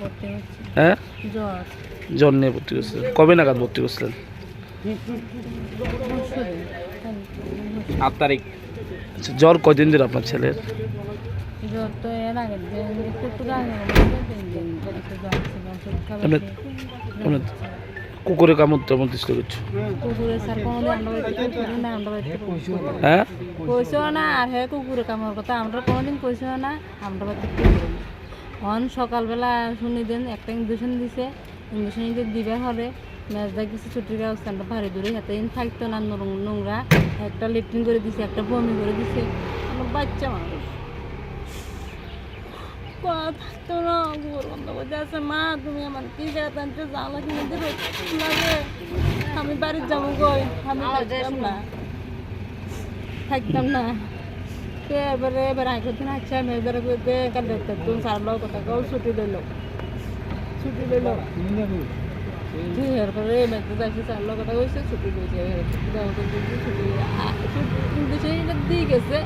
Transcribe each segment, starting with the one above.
ভর্তি হচ্ছে হ্যাঁ? জ্বর। জ্বর নিয়ে ভর্তি করছিলেন কবে নাগাদ ভর্তি করছিলেন আট তারিখ। আচ্ছা জ্বর কদিন ধরে আপনার ছেলের? জ্বর কুকুরে কামড় তেমন বাড়িতে কুকুর হ্যাঁ? কইসও না আর হ্যাঁ কুকুরে কামড় কথা আমরা কোনোদিন কইসও না আমরা অন সকালবেলা শুনি দিন একটা ইঞ্জেকশন দিছে ইঞ্জেকশন যদি দিবে হবে মেজদা কিছু ছুটির ব্যবস্থাটা ভারী দূরে হাতে থাকতো না নোংরা একটা লেট্রিন করে দিছে একটা বমি করে দিছে। আমার বাচ্চা মানুষ। থাকতো না গোর বন্ধ আছে মা তুমি আমার কি জায়গা আনতে জ্বালা কিনে দেবে। লাগে আমি বাড়ির যাব গই আমি থাকতাম না থাকতাম না তো এবারে এবার আগের দিন আচ্ছা মেয়েদের করতে কান্দার তুমি সারলো কথা কেউ ছুটি দিল ছুটি দিল এরপরে মেয়েদের যাচ্ছে সারলো কথা কইছে ছুটি দিয়েছে ছুটি দেওয়া ছুটি ছুটি দেশে এটা দিয়ে গেছে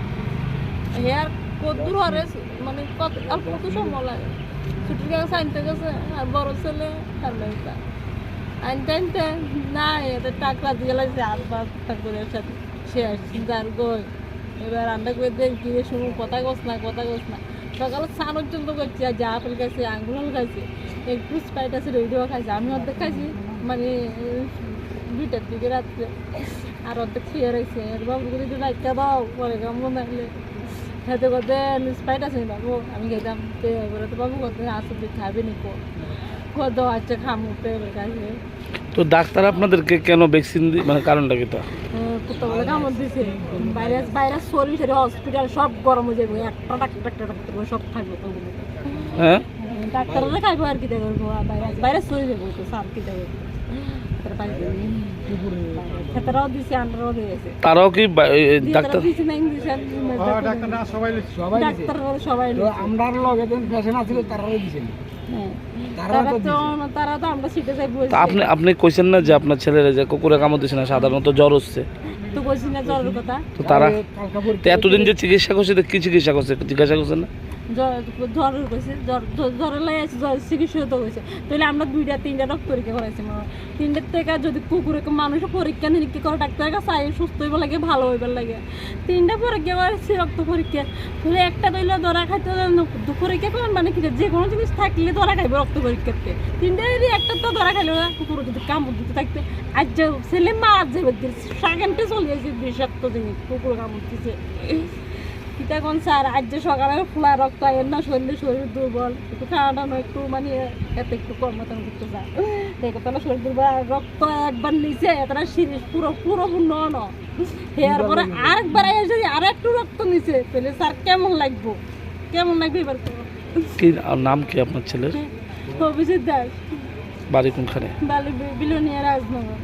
হেয়ার কত দূর হরে মানে কত আর কত সময় লাগে ছুটির কাছে আনতে গেছে আর বড় ছেলে ঠান্ডা আনতে আনতে না এটা টাকা দিয়ে লাগছে আর বার ঠাকুরের সাথে সে যার গই এবার রান্না করে দেখ গিয়ে শুনু কথা গোস না, কথা গোস না। সকালে স্নান পর্যন্ত করছি আর যা আপেল খাইছি আঙ্গুল খাইছি একটু স্প্রাইট আছে রেডিও খাইছি। আমি অর্ধেক খাইছি মানে দুইটার দিকে রাত্রে আর অর্ধেক খেয়ে রয়েছে এর বাবু একটু রাখতে দাও পরে কামড় নাইলে খেতে করতে স্প্রাইট আছে নি বাবু আমি খেতাম তো এবারে তো বাবু করতে আসো তুই খাবি নি কো। কত আচ্ছা খামু তো এবার কাছে তো ডাক্তার আপনাদেরকে কেন ভ্যাকসিন মানে কারণটা কি তো? কুত্তা বলে কামড় দিছে। ভাইরাস ভাইরাস শরীর সেরে হসপিটাল সব গরম হয়ে যাবে। একটা ডাক্তার ডাক্তার ডাক্তার সব থাকবে তো হ্যাঁ? ডাক্তাররা খাইবো আর কি দেখো ভাইরাস ভাইরাস শরীর যাবে তো সার কি আন্ডারও দিয়েছে তারাও কি ডাক্তার দিছে ডাক্তার সবাই আমরা লগে যেন পেশেন্ট আছিল তারা হ্যাঁ। তারা তো আমরা সিটে যাই বসে। তা আপনি আপনি কইছেন না যে আপনার ছেলেরা যে কুকুরে কামড় দিছে না সাধারণত জ্বর হচ্ছে? তো বলছি না জ্বরের কথা। তো তারা তো এতদিন যে চিকিৎসা করছে তো কি চিকিৎসা করছে? জিজ্ঞাসা করছেন না? জ্বর হয়েছে, জ্বর লাই আছে চিকিৎসা তো হয়েছে। তাহলে আমরা দুইটা, তিনটা রক্ত পরীক্ষা করাইছি মনে হয়। তিনটার থেকে যদি কুকুরে মানুষের পরীক্ষা, নিরীক্ষা করে, ডাক্তারের কাছে আই সুস্থ হইবার লাগে, ভালো হইবার লাগে। তিনটা পরীক্ষা করেছি রক্ত পরীক্ষা। তাহলে একটা দইলে ধরা খাইতে পরীক্ষা করেন মানে কি? যে কোনো জিনিস থাকলে ধরা খাইবে রক্ত পরীক্ষাতে তিনটা যদি একটা তো ধরা খাইলে, কুকুর যদি কামড় দিতে থাকতে, আজ যে ছেলে মারা যাবে সেকেন্ডে চলে আসছে বিষাক্ত জিনিস, কুকুর কামড় দিছে। কিতা কোন স্যার আজ যে সকালে ফুলা রক্ত আয়ের না শরীরে শরীর দুর্বল। একটু খাওয়া দাওয়া একটু মানে এত একটু কম মতন করতে যা। দেখো তাহলে শরীর দুর্বল আর রক্ত একবার নিচে এতটা সিরিজ পুরো পুরো পূর্ণ ন পরে আরেকবার এসে আর একটু রক্ত নিচে তাহলে স্যার কেমন লাগবো? কেমন লাগবে এবার কি নাম কি আপনার ছেলের? অভিজিৎ দাস। বাড়ি কোনখানে? বালি বিলোনিয়া রাজনগর।